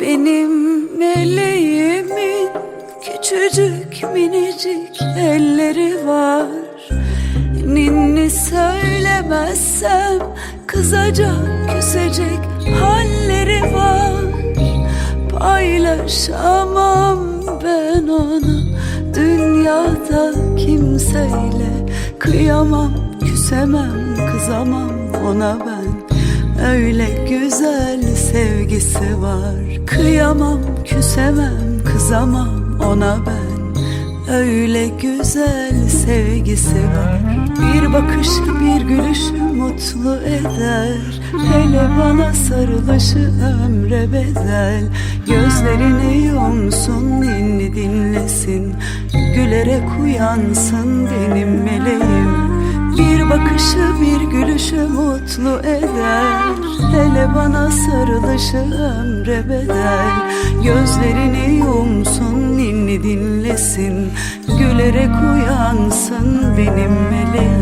Benim meleğimin küçücük minicik elleri var. Ninni söylemezsem kızacak küsecek Paylaşamam ben onu. Dünyada kimseyle Kıyamam küsemem kızamam ona ben. Öyle güzel sevgisi var. Kıyamam küsemem kızamam ona ben Öyle güzel sevgisi var. Bir bakışı bir gülüşü mutlu eder. Hele bana sarılışı ömre bedel. Gözlerini yumsun ninni dinlesin. Gülerek uyansın benim meleğim. Bir bakışı bir gülüşü mutlu eder. Hele bana sarılışı ömre bedel. Gözlerini yumsun dinlesin. Gülerek uyansın benim meleğim